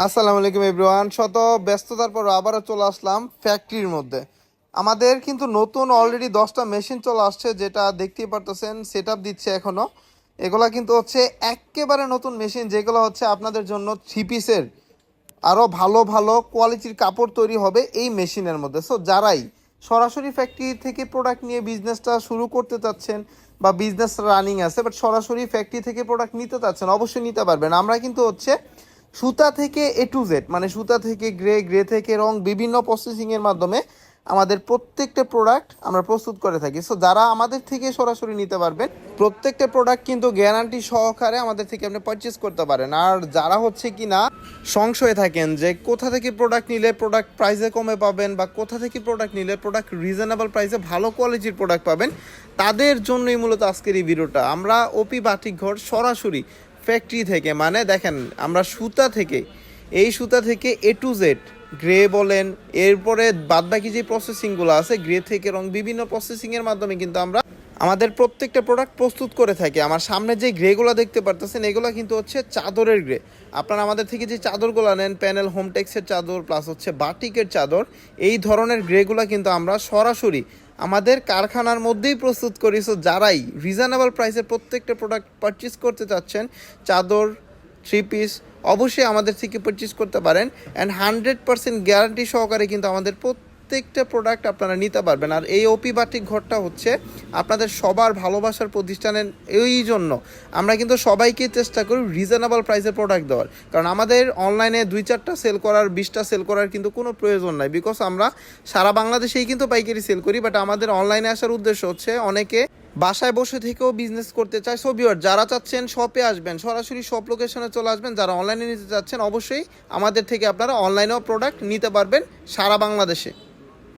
আসসালামু আলাইকুম এভরিওয়ান। শত ব্যস্ততার পর আবারও চলে আসলাম ফ্যাক্টরির মধ্যে। আমাদের কিন্তু নতুন অলরেডি দশটা মেশিন চলে আসছে, যেটা দেখতেই পারতেছেন সেট দিচ্ছে এখনও এগুলা কিন্তু হচ্ছে একেবারে নতুন মেশিন যেগুলো হচ্ছে আপনাদের জন্য থ্রি পিসের আরও ভালো ভালো কোয়ালিটির কাপড় তৈরি হবে এই মেশিনের মধ্যে। সো যারাই সরাসরি ফ্যাক্টরি থেকে প্রোডাক্ট নিয়ে বিজনেসটা শুরু করতে চাচ্ছেন বা বিজনেস রানিং আছে বাট সরাসরি ফ্যাক্টরি থেকে প্রোডাক্ট নিতে চাচ্ছেন, অবশ্যই নিতে পারবেন। আমরা কিন্তু হচ্ছে সুতা থেকে এ টু জেড মানে সুতা থেকে গ্রে গ্রে থেকে রং, বিভিন্ন প্রসেসিংয়ের মাধ্যমে আমাদের প্রত্যেকটা প্রোডাক্ট আমরা প্রস্তুত করে থাকি। সো যারা আমাদের থেকে সরাসরি নিতে পারবেন, প্রত্যেকটা প্রোডাক্ট কিন্তু গ্যারান্টি সহকারে আমাদের থেকে আপনি পারচেস করতে পারেন। আর যারা হচ্ছে কি না, সংশয়ে থাকেন যে কোথা থেকে প্রোডাক্ট নিলে প্রোডাক্ট প্রাইসে কমে পাবেন বা কোথা থেকে প্রোডাক্ট নিলে প্রোডাক্ট রিজনেবল প্রাইসে ভালো কোয়ালিটির প্রোডাক্ট পাবেন, তাদের জন্যই মূলত আজকের এই ভিডিওটা। আমরা ওপি বাটিক ঘর সরাসরি ফ্যাক্টরি থেকে মানে দেখেন, আমরা সুতা থেকে, এই সুতা থেকে এ টু জেড গ্রে বলেন, এরপরে বাদবাকি যে প্রসেসিংগুলো আছে গ্রে থেকে রং, বিভিন্ন প্রসেসিংয়ের মাধ্যমে কিন্তু আমরা আমাদের প্রত্যেকটা প্রোডাক্ট প্রস্তুত করে থাকি। আমার সামনে যে গ্রেগুলো দেখতে পারতেছেন, এগুলো কিন্তু হচ্ছে চাদরের গ্রে আপনারা আমাদের থেকে যে চাদরগুলো নেন প্যানেল হোমটেক্সের চাদর প্লাস হচ্ছে বাটিকের চাদর, এই ধরনের গ্রেগুলো কিন্তু আমরা সরাসরি আমাদের কারখানার মধ্যেই প্রস্তুত করি সো যারাই রিজনেবল প্রাইসে প্রত্যেকটা প্রোডাক্ট পারচেস করতে চাচ্ছেন, চাদর থ্রি পিস অবশ্যই আমাদের থেকে পারচেস করতে পারেন। অ্যান্ড হান্ড্রেড পার্সেন্ট গ্যারান্টি সহকারে কিন্তু আমাদের প্রত্যেকটা প্রোডাক্ট আপনারা নিতে পারবেন। আর এই ওপি বাটিক ঘরটা হচ্ছে আপনাদের সবার ভালোবাসার প্রতিষ্ঠানের এই জন্য। আমরা কিন্তু সবাইকে চেষ্টা করি রিজনেবল প্রাইসে প্রোডাক্ট দেওয়ার। কারণ আমাদের অনলাইনে দুই চারটা সেল করার, বিশটা সেল করার কিন্তু কোনো প্রয়োজন নাই। বিকজ আমরা সারা বাংলাদেশেই কিন্তু পাইকারি সেল করি বাট আমাদের অনলাইনে আসার উদ্দেশ্য হচ্ছে অনেকে বাসায় বসে থেকেও বিজনেস করতে চায়। সো ভিউয়ার যারা চাচ্ছেন শপে আসবেন, সরাসরি শপ লোকেশনে চলে আসবেন, যারা অনলাইনে নিতে চাচ্ছেন, অবশ্যই আমাদের থেকে আপনারা অনলাইনেও প্রোডাক্ট নিতে পারবেন সারা বাংলাদেশে।